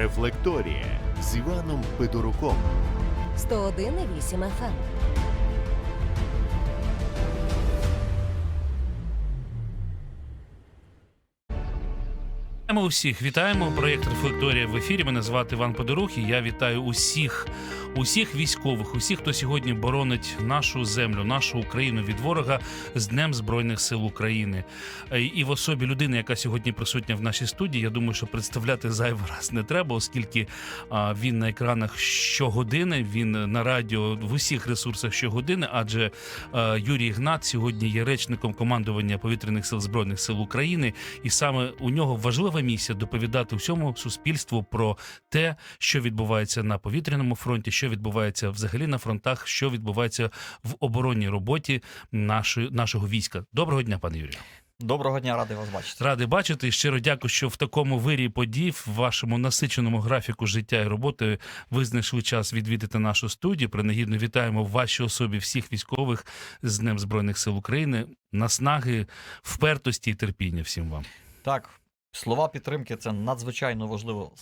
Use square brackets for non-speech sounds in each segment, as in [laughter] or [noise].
Рефлекторія з Іваном Федоруком. 101,8 FM. Ми усіх, вітаємо. Проєкт Рефлекторія в ефірі. Мене звати Іван Подорух і я вітаю усіх, усіх військових, усіх, хто сьогодні боронить нашу землю, нашу Україну від ворога з Днем Збройних сил України. Е, І в особі людини, яка сьогодні присутня в нашій студії, я думаю, що представляти зайвий раз не треба, оскільки він на екранах щогодини, він на радіо в усіх ресурсах щогодини, адже е, Юрій Гнат сьогодні є речником командування повітряних сил збройних сил України, і саме у нього важлива місія доповідати всьому суспільству про те, що відбувається на повітряному фронті, що відбувається взагалі на фронтах, що відбувається в оборонній роботі нашої, нашого війська. Доброго дня, пане Юрію. Доброго дня, радий вас бачити. Радий бачити щиро дякую, що в такому вирі подій, в вашому насиченому графіку життя і роботи ви знайшли час відвідати нашу студію. Принагідно вітаємо в вашій особі всіх військових з Днем Збройних сил України. Наснаги, впертості і терпіння всім вам. Так, слова підтримки це надзвичайно важливо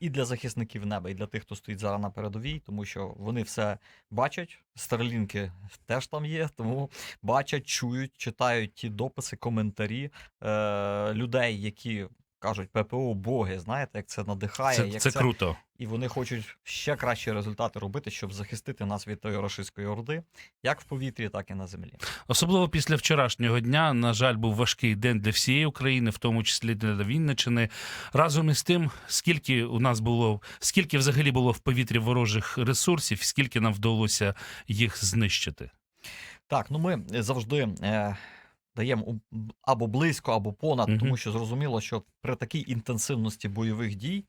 і для захисників неба, і для тих, хто стоїть зараз на передовій, тому що вони все бачать. Старлінки теж там є, тому бачать, чують, читають ті дописи, коментарі е- людей, які кажуть ППО боги. Знаєте, як це надихає, Це, як це круто. і вони хочуть ще кращі результати робити, щоб захистити нас від тої рашистської орди, як в повітрі, так і на землі. Особливо після вчорашнього дня, на жаль, був важкий день для всієї України, в тому числі для Вінничини. Разом із тим, скільки у нас було, скільки взагалі було в повітрі ворожих ресурсів, скільки нам вдалося їх знищити. Так, ну ми завжди е, даємо або близько, або понад, Мгм. тому що зрозуміло, що при такій інтенсивності бойових дій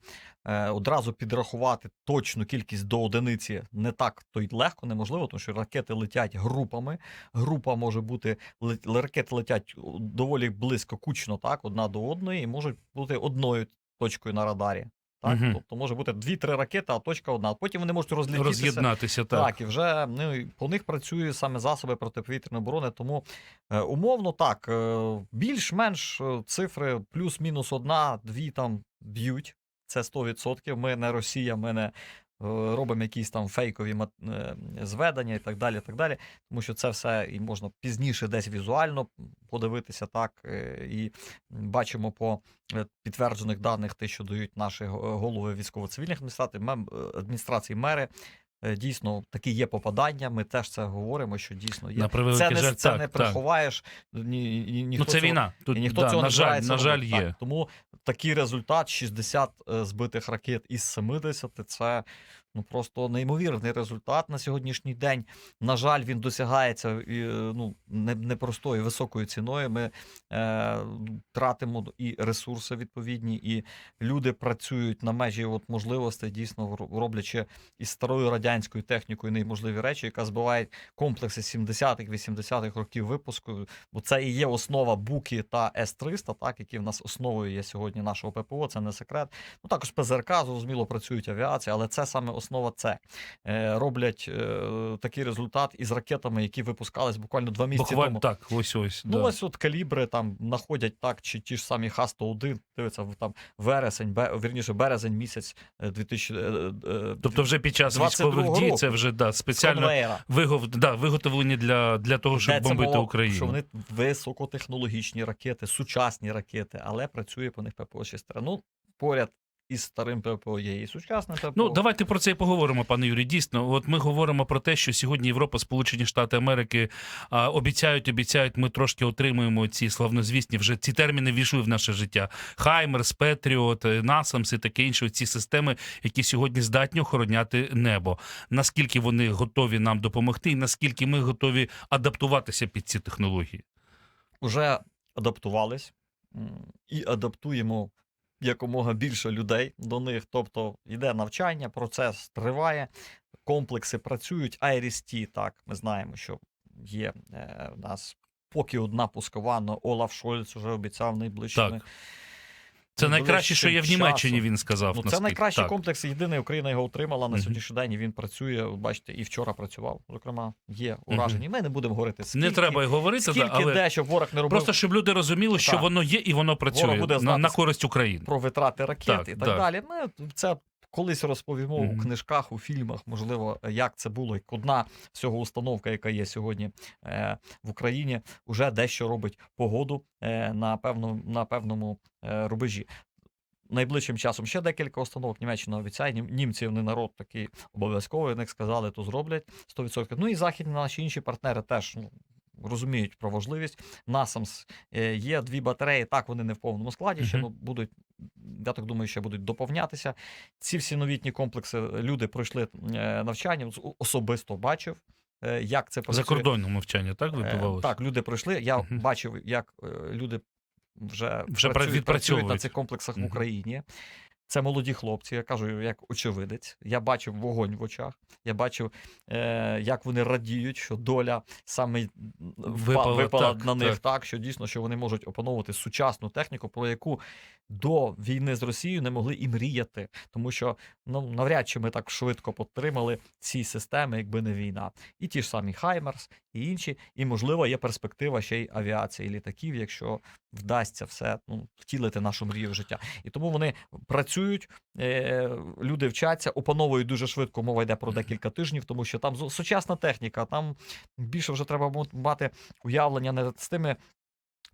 е, одразу підрахувати точну кількість до одиниці не так то й легко, неможливо, тому що ракети летять групами. Група може бути ракети летять доволі близько, кучно, так, одна до одної, і можуть бути одною точкою на радарі. Так, угу. тобто може бути дві-три ракети, а точка одна. Потім вони можуть. Роз'єднатися так. Так, і вже ну, по них працює саме засоби протиповітряної оборони. Тому е, умовно так, е, більш-менш е, цифри плюс-мінус одна, дві там б'ють. Це 100%. Ми не Росія, ми не робимо якісь там фейкові е, зведення і так далі. так далі. Тому що це все і можна пізніше десь візуально подивитися так. е, І бачимо по е, підтверджених даних, те, що дають наші го- голови військово-цивільних адміністрацій, е, мери. Е, Дійсно, такі є попадання. Ми теж це говоримо, що дійсно є. На це не, жаль, це так, не так. приховаєш. Ні, ні, ніхто Ну це цього- війна. Тут ніхто да, цього на не жаль, на жаль, є. Так, тому такий результат 60 е, збитих ракет із 70 – це ну просто неймовірний результат на сьогоднішній день. На жаль, він досягається е, ну, непростою високою ціною. Ми е, тратимо і ресурси відповідні, і люди працюють на межі от можливостей, дійсно роблячи із старою радянською технікою неможливі речі, яка збиває комплекси 70-х, 80-х років випуску. Бо це і є основа Буки та С-300, так, які в нас основою є сьогодні нашого ППО, це не секрет. Ну також ПЗРК, зрозуміло, працюють авіація, але це саме основа це. Е, роблять е, такий результат із ракетами, які випускались буквально два місяці Буквально тому. так, ось ось. Ну, да. ось от калібри там знаходять так, чи ті ж самі Х-101, дивиться, там вересень, бе, вірніше, березень місяць е, 2000... е, Тобто, вже під час військових дій це вже да, спеціально вигов, да, виготовлені для, для того, щоб Йдеться бомбити мова, Україну. Що вони високотехнологічні ракети, сучасні ракети, але працює по них ППО 6 Ну, поряд із старим ППО є і сучасне ППО. Ну, давайте про це і поговоримо, пане Юрій. Дійсно, от ми говоримо про те, що сьогодні Європа, Сполучені Штати Америки а, обіцяють, обіцяють. Ми трошки отримуємо ці славнозвісні вже ці терміни війшли в наше життя. Хаймерс, Петріот, Насамс і таке інше. Ці системи, які сьогодні здатні охороняти небо. Наскільки вони готові нам допомогти, і наскільки ми готові адаптуватися під ці технології? Уже адаптувались і адаптуємо якомога більше людей до них. Тобто йде навчання, процес триває, комплекси працюють. IRIS-T, так, ми знаємо, що є е, у нас поки одна пускова, але Олаф Шольц вже обіцяв найближчими. Так. Це найкраще, що є в Німеччині. Часу. Він сказав. Ну, це найкращий Так. комплекс. Єдиний Україна його отримала на сьогоднішній день. Він працює. Бачите, і вчора працював. Зокрема, є уражені. Ми не будемо говорити скільки, Не треба й говорити, скільки але де, щоб ворог не робив просто щоб люди розуміли, що Так. воно є і воно працює буде на, на користь України. про витрати ракет Так, і так так. далі. Ми це колись розповімо Мгм. у книжках, у фільмах, можливо, як це було, як одна з цього установка, яка є сьогодні е, в Україні, вже дещо робить погоду е, на, певному, на певному е, рубежі. Найближчим часом ще декілька установок. Німеччина обіцяє. Нім- Німці вони народ такий обов'язковий. Як сказали, то зроблять 100%. Ну і західні наші інші партнери теж ну, розуміють про важливість. NASAMS е, є дві батареї. Так, вони не в повному складі. Ще Мгм. ну, будуть. Я так думаю, ще будуть доповнятися. Ці всі новітні комплекси люди пройшли е, навчання. Особисто бачив, е, як це працює. Закордонне мовчання, так Е, відбувалося? Так, люди пройшли. Я Мгм. бачив, як е, люди вже, Вже працюють, працюють на цих комплексах Мгм. в Україні. Це молоді хлопці, я кажу, як очевидець. Я бачив вогонь в очах. Я бачив, е, як вони радіють, що доля саме Випала, випала так, на них так. так. що дійсно що вони можуть опановувати сучасну техніку, про яку до війни з Росією не могли і мріяти. Тому що ну, навряд чи ми так швидко підтримали ці системи, якби не війна. І ті ж самі Хаймерс, і інші. І, можливо, є перспектива ще й авіації літаків, якщо вдасться все ну, втілити нашу мрію в життя. І тому вони працюють, е, люди вчаться, опановують дуже швидко. Мова йде про декілька тижнів, тому що там сучасна техніка, там більше вже треба мати уявлення не з тими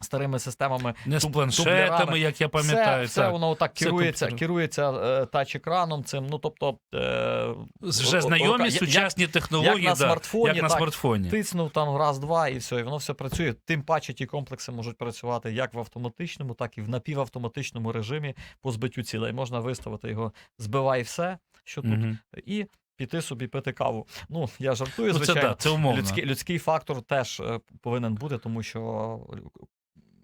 старими системами. Не з планшетами, дублерами. як я пам'ятаю. все, все воно так керується, керується е, тач-екраном цим. Ну тобто е, Вже знайомі як- сучасні технології, як на да, смартфоні, як на так, смартфоні. тиснув там раз-два і все, і воно все працює. Тим паче ті комплекси можуть працювати як в автоматичному, так і в напівавтоматичному режимі по збиттю цілей. Можна виставити його збивай все, що тут, Мгм. і піти собі пити каву. Ну, я жартую, Ну, це, звичайно. да, це умовно. Людський, людський фактор теж е, повинен бути, тому що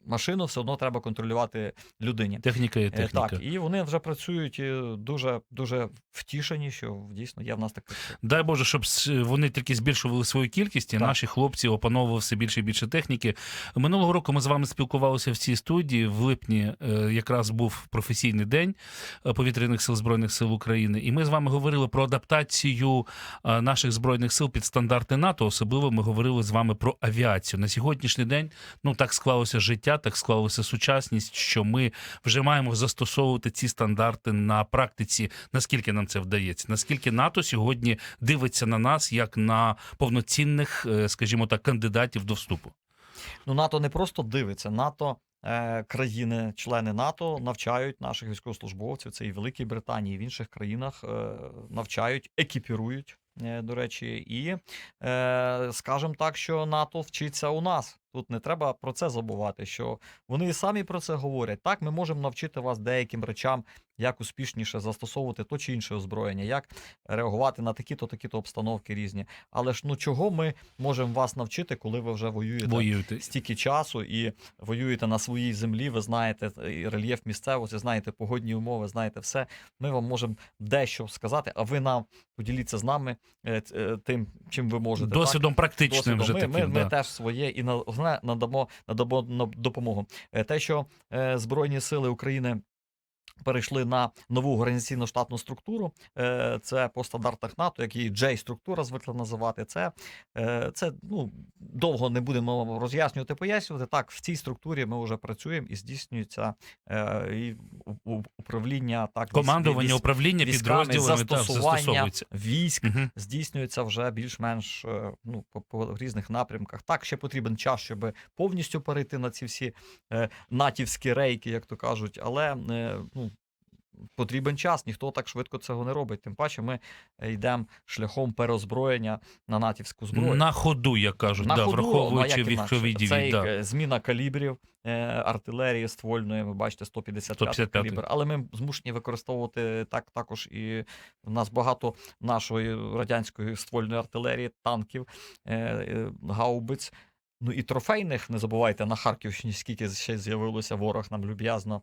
машину все одно треба контролювати людині. Техніка є Е, техніка. Так, і вони вже працюють е, дуже дуже втішені, що дійсно є в нас таке. Дай Боже, щоб вони тільки збільшували свою кількість, і Так. наші хлопці опановували все більше і більше техніки. Минулого року ми з вами спілкувалися в цій студії. В липні е, якраз був професійний день повітряних сил збройних сил України, і ми з вами говорили про адаптацію наших збройних сил під стандарти НАТО. Особливо ми говорили з вами про авіацію. На сьогоднішній день ну так склалося життя, так склалася сучасність, що ми вже маємо застосовувати ці стандарти на практиці. Наскільки нам це вдається? Наскільки НАТО сьогодні дивиться на нас як на повноцінних, е, скажімо так, кандидатів до вступу? Ну, НАТО не просто дивиться, НАТО. е, Країни, члени НАТО навчають наших військовослужбовців, це і в Великій Британії, і в інших країнах е, навчають, екіпірують, до речі, і скажемо так, що НАТО вчиться у нас. Тут не треба про це забувати, що вони і самі про це говорять. Так, ми можемо навчити вас деяким речам, як успішніше застосовувати то чи інше озброєння, як реагувати на такі-то такі-то обстановки різні. Але ж ну чого ми можемо вас навчити, коли ви вже воюєте Воюєте. стільки часу і воюєте на своїй землі, ви знаєте і рельєф місцевості, знаєте погодні умови, знаєте все. Ми вам можемо дещо сказати, а ви нам поділіться з нами е, е, тим, чим ви можете. так? Досвідом практичним Досвідом. вже ми, таким. ми, да. ми теж своє і на- надамо, надамо на допомогу. Е, Те, що е, Збройні Сили України. Перейшли на нову організаційно штатну структуру. Е, Це по стандартах НАТО, як її J-структура звикли називати. Це, е, це ну, довго не будемо роз'яснювати, пояснювати. Так, в цій структурі ми вже працюємо і здійснюється е, і управління так Командування, військ- управління підрозділами застосування військ Мгм. здійснюється вже більш-менш ну, по, по різних напрямках. Так, ще потрібен час, щоб повністю перейти на ці всі натівські рейки, як то кажуть, але ну, потрібен час, ніхто так швидко цього не робить. Тим паче ми е, йдемо шляхом переозброєння на натівську зброю. На ходу, як кажуть, На да, ходу, враховуючи інакше? військові Це Да. е, зміна калібрів е, артилерії ствольної, ви бачите, 155 155-й. калібр. Але ми змушені використовувати так також і в нас багато нашої радянської ствольної артилерії, танків, гаубиць. Ну і трофейних, не забувайте, на Харківщині скільки ще з'явилося ворог нам люб'язно,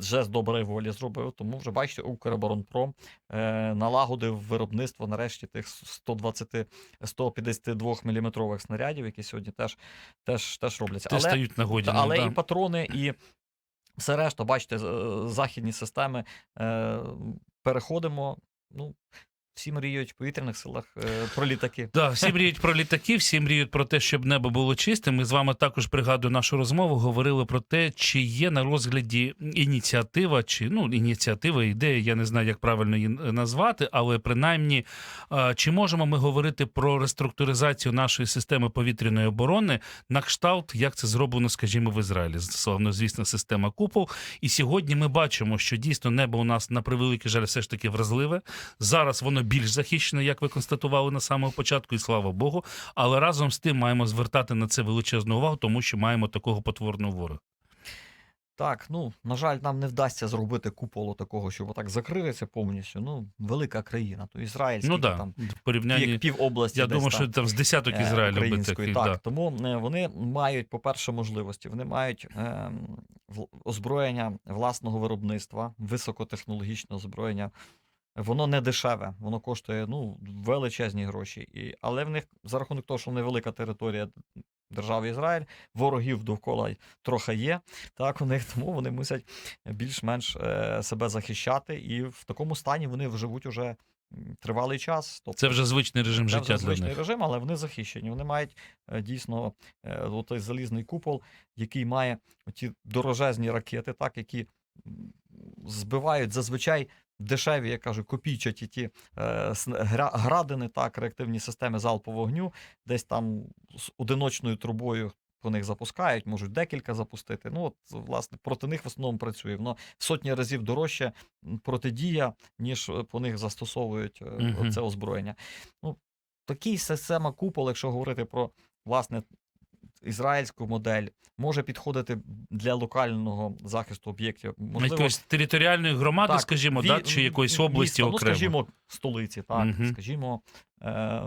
з доброї волі зробив. Тому вже бачите, Укроборонпром е, налагодив виробництво нарешті тих 120 152 мм снарядів, які сьогодні теж, теж, теж робляться. Теж стають нагоді. Але да. і патрони, і все решта, бачите, західні системи е, переходимо. Ну, всі мріють в повітряних силах е, про літаки. Да, всі мріють про літаки, всі мріють про те, щоб небо було чистим. Ми з вами також пригадую нашу розмову. Говорили про те, чи є на розгляді ініціатива, чи ну ініціатива, ідея, я не знаю, як правильно її назвати, але принаймні, чи можемо ми говорити про реструктуризацію нашої системи повітряної оборони на кшталт, як це зроблено, скажімо, в Ізраїлі. Славно, звісно, система купол. І сьогодні ми бачимо, що дійсно небо у нас на превеликий жаль все ж таки вразливе. Зараз воно більш захищене, як ви констатували на самого початку, і слава Богу. Але разом з тим маємо звертати на це величезну увагу, тому що маємо такого потворного ворога. Так, ну на жаль, нам не вдасться зробити куполу такого, щоб отак закрилися повністю. Ну, велика країна, то Ізраїль, ну да, там порівнянні. пів, пів області. Я десь думаю, там. що там з десяток е, Ізраїлю би таких. Так, Да. тому е, вони мають, по-перше, можливості. Вони мають е, озброєння власного виробництва, високотехнологічне озброєння. Воно не дешеве, воно коштує ну, величезні гроші. І, але в них за рахунок того, що невелика територія держави Ізраїль, ворогів довкола трохи є. Так, у них [laughs] тому вони мусять більш-менш е, себе захищати, і в такому стані вони живуть уже тривалий час. Тобто, Це вже звичний режим це життя вже для них. режим, але вони захищені. Вони мають е, дійсно е, той залізний купол, який має ті дорожезні ракети, так, які збивають зазвичай дешеві, я кажу, копійчаті ті е, градини, так, реактивні системи залпового вогню, десь там з одиночною трубою. По них запускають, можуть декілька запустити. Ну, от, власне, проти них в основному працює. Воно сотні разів дорожче протидія, ніж е, по них застосовують Мгм. це озброєння. Ну, такий система купол, якщо говорити про власне ізраїльську модель, може підходити для локального захисту об'єктів. Якоїсь територіальної громади, так, скажімо, від, да, чи якоїсь області міста, окремо. Ну, скажімо, столиці, так, угу. скажімо, е,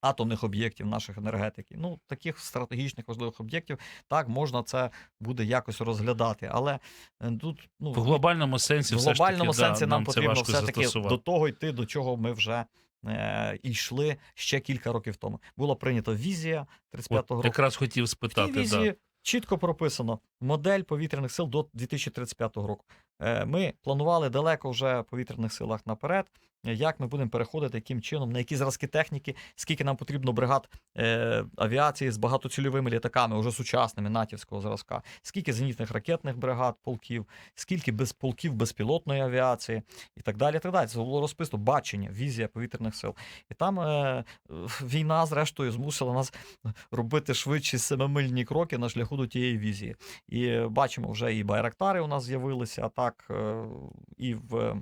атомних об'єктів наших енергетики. Ну, таких стратегічних важливих об'єктів, так, можна це буде якось розглядати. Але е, тут ну, В глобальному сенсі, в все ж таки, глобальному да, сенсі нам потрібно все-таки застосувати. до того йти, до чого ми вже е, йшли ще кілька років тому. Була прийнята візія 35-го року. якраз хотів В тій візії Да. чітко прописано модель повітряних сил до 2035 року. Е, Ми планували далеко вже в повітряних силах наперед, як ми будемо переходити, яким чином, на які зразки техніки, скільки нам потрібно бригад е, авіації з багатоцільовими літаками, уже сучасними натівського зразка, скільки зенітних ракетних бригад, полків, скільки без полків безпілотної авіації і так далі. І так далі. Це було розписано бачення, візія повітряних сил. І там е, війна, зрештою, змусила нас робити швидші семимильні кроки на шляху до тієї візії. І бачимо, вже і байрактари у нас з'явилися, так, е, і в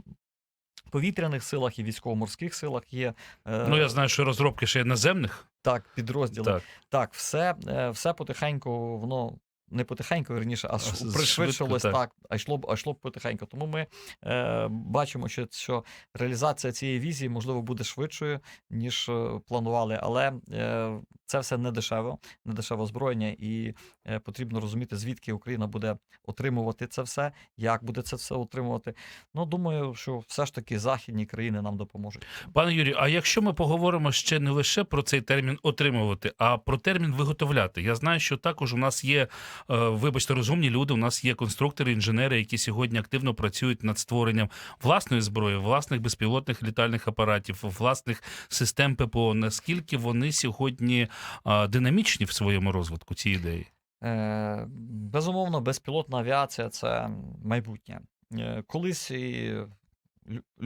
повітряних силах, і військово-морських силах є е, Ну, я знаю, що розробки ще є наземних. так, підрозділи. Так, Так. все, е, все потихеньку, воно. Не потихеньку, верніше, а пришвидшилось так. так. а йшло б, а йшло б потихеньку. Тому ми е, бачимо, що, що реалізація цієї візії, можливо, буде швидшою, ніж е, планували. Але е, це все не дешево, не дешеве озброєння, і е, потрібно розуміти, звідки Україна буде отримувати це все, як буде це все отримувати. Ну, думаю, що все ж таки західні країни нам допоможуть. Пане Юрію, а якщо ми поговоримо ще не лише про цей термін отримувати, а про термін виготовляти. Я знаю, що також у нас є, вибачте, розумні люди. У нас є конструктори, інженери, які сьогодні активно працюють над створенням власної зброї, власних безпілотних літальних апаратів, власних систем ППО. Наскільки вони сьогодні е, динамічні в своєму розвитку ці ідеї? Е, безумовно, безпілотна авіація це майбутнє. Е, колись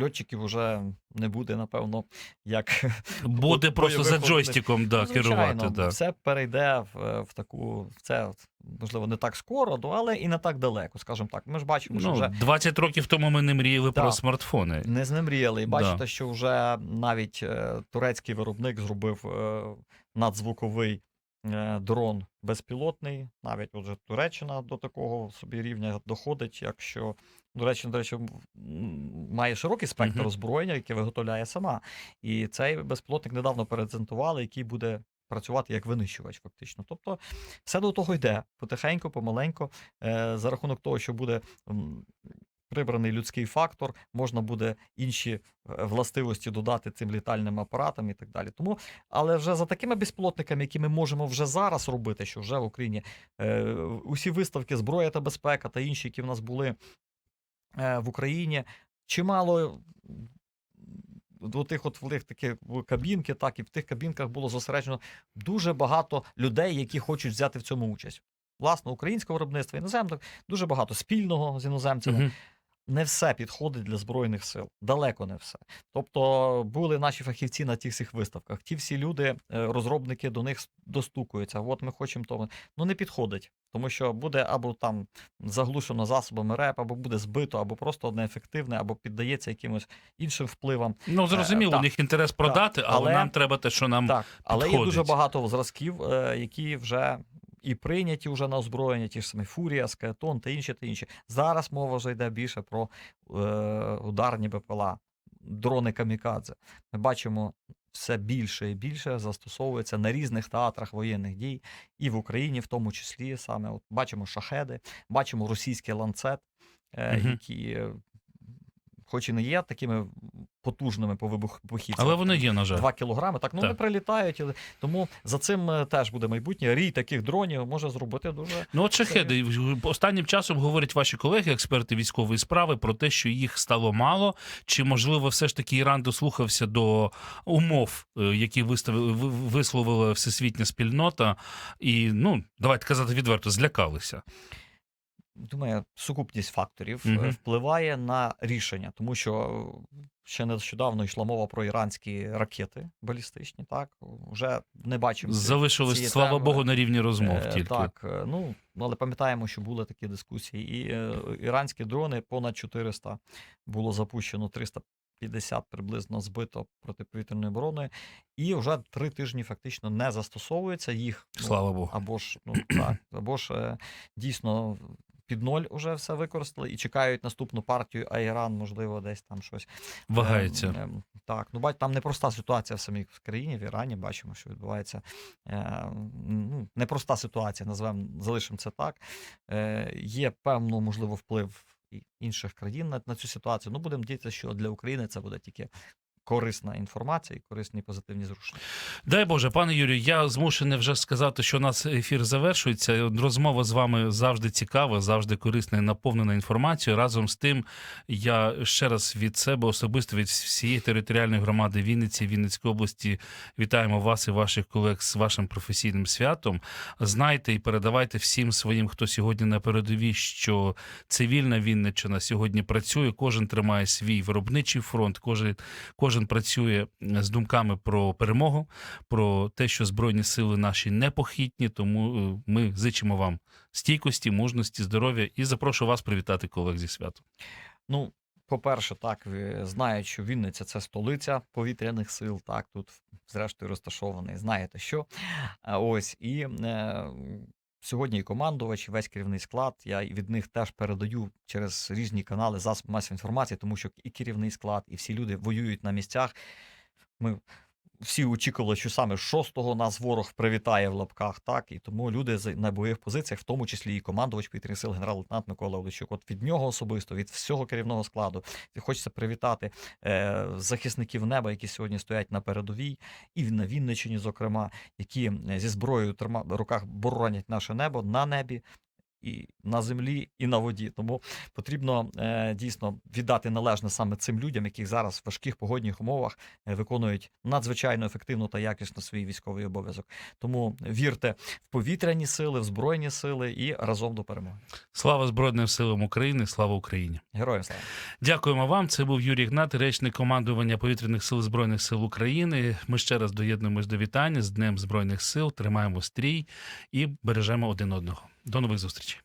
льотчиків вже не буде, напевно, як Буде просто за джойстиком да, Ну, керувати. Да. Все перейде в, в таку, в це можливо не так скоро, але і не так далеко, скажімо так. Ми ж бачимо, що Ну, вже 20 років тому ми не мріяли про смартфони. не знемріяли. І Да. бачите, що вже навіть е, турецький виробник зробив е, надзвуковий е, дрон безпілотний. Навіть отже Туреччина до такого собі рівня доходить, якщо Туреччина, до речі, має широкий спектр Мгм. озброєння, яке виготовляє сама. І цей безпілотник недавно презентували, який буде. Працювати як винищувач, фактично. Тобто, все до того йде потихеньку, помаленьку, е, за рахунок того, що буде прибраний людський фактор, можна буде інші е, властивості додати цим літальним апаратам і так далі. Тому, але вже за такими безпілотниками, які ми можемо вже зараз робити, що вже в Україні е, усі виставки зброя та безпека та інші, які в нас були в Україні, чимало до тих от великих такі кабінки, так і в тих кабінках було зосереджено дуже багато людей, які хочуть взяти в цьому участь. Власне, українського виробництва, іноземного, дуже багато спільного з іноземцями. Мгм. Не все підходить для збройних сил, далеко не все. Тобто були наші фахівці на тих всіх виставках. Ті всі люди, е, розробники до них достукуються. От ми хочемо того. Ну не підходить, тому що буде або там заглушено засобами РЕП, або буде збито, або просто неефективне, або піддається якимось іншим впливам. Ну зрозуміло, Е, у них інтерес продати, але, Але- нам треба те, що нам Так, але є дуже багато зразків, е, які вже і прийняті вже на озброєння, ті ж самі Фурія, Скаетон та інші та інші. Зараз мова вже йде більше про е, ударні БПЛА, дрони камікадзе. Ми бачимо. Все більше і більше застосовується на різних театрах воєнних дій, і в Україні, в тому числі саме от бачимо шахеди, бачимо російський ланцет, угу. Мгм. які, е, хоч і не є такими потужними по вибухівцям, Але воно є, на жаль. 2 кілограми. Так, ну Так. вони прилітають. Тому за цим е, теж буде майбутнє. Рій таких дронів може зробити дуже. Ну, от шахеди останнім часом говорять ваші колеги, експерти військової справи, про те, що їх стало мало. Чи можливо, все ж таки Іран дослухався до умов, е, які виставили висловила всесвітня спільнота, і ну давайте казати відверто, злякалися. Думаю, сукупність факторів Мгм. впливає на рішення, тому що е, ще нещодавно йшла мова про іранські ракети балістичні. Так вже не бачимо цієї слава теми. Богу, на рівні розмов Е, тільки. Так, ну але пам'ятаємо, що були такі дискусії. І іранські дрони понад 400 було запущено, 350 приблизно збито протиповітряною обороною, і вже три тижні фактично не застосовується їх. ну, Слава Богу. або ж ну так, або ж дійсно. Під ноль вже все використали і чекають наступну партію, а Іран, можливо, десь там щось Вагається. Ем, ем, Так, ну бать, там непроста ситуація в самій країні, в Ірані бачимо, що відбувається. Е, ну, непроста ситуація, назвемо, залишимо це так. Е, є певно, можливо, вплив і інших країн на, на цю ситуацію. Ну, будемо надіятися, що для України це буде тільки корисна інформація і корисні позитивні зрушення. Дай Боже, пане Юрію, я змушений вже сказати, що у нас ефір завершується. Розмова з вами завжди цікава, завжди корисна і наповнена інформацією. Разом з тим, я ще раз від себе особисто від всієї територіальної громади Вінниці, Вінницької області вітаємо вас і ваших колег з вашим професійним святом. Знайте і передавайте всім своїм, хто сьогодні на передовій, що цивільна Вінниччина сьогодні працює. Кожен тримає свій виробничий фронт, кожен, кожен працює з думками про перемогу, про те, що збройні сили наші непохитні. Тому е, ми зичимо вам стійкості, мужності, здоров'я і запрошую вас привітати колег зі святом. Ну, по-перше, так, знають, що Вінниця це столиця повітряних сил. Так, тут зрештою розташований. Знаєте що? А Ось і е, сьогодні і командувач, і весь керівний склад. Я від них теж передаю через різні канали засоби масової інформації, тому що і керівний склад, і всі люди воюють на місцях. Ми всі очікували, що саме 6-го нас ворог привітає в лапках, так і тому люди на бойових позиціях, в тому числі і командувач повітряних сил генерал-лейтенант Микола Олещук. От від нього особисто, від всього керівного складу, хочеться привітати е, захисників неба, які сьогодні стоять на передовій, і на Вінниччині, зокрема, які е, зі зброєю в руках боронять наше небо на небі. І на землі, і на воді. Тому потрібно е, дійсно віддати належне саме цим людям, які зараз в важких погодних умовах е, виконують надзвичайно ефективно та якісно свій військовий обов'язок. Тому вірте в повітряні сили, в збройні сили і разом до перемоги. Слава Збройним силам України, слава Україні! Героям слава! Дякуємо вам. Це був Юрій Гнат, речник командування повітряних сил збройних сил України. Ми ще раз доєднуємось до вітання з Днем Збройних сил. Тримаємо стрій і бережемо один одного. До нових зустрічей.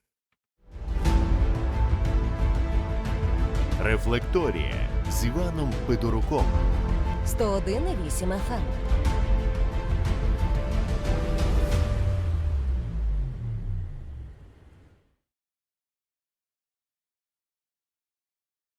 Рефлекторія з Іваном Федоруком. 101,8 FM.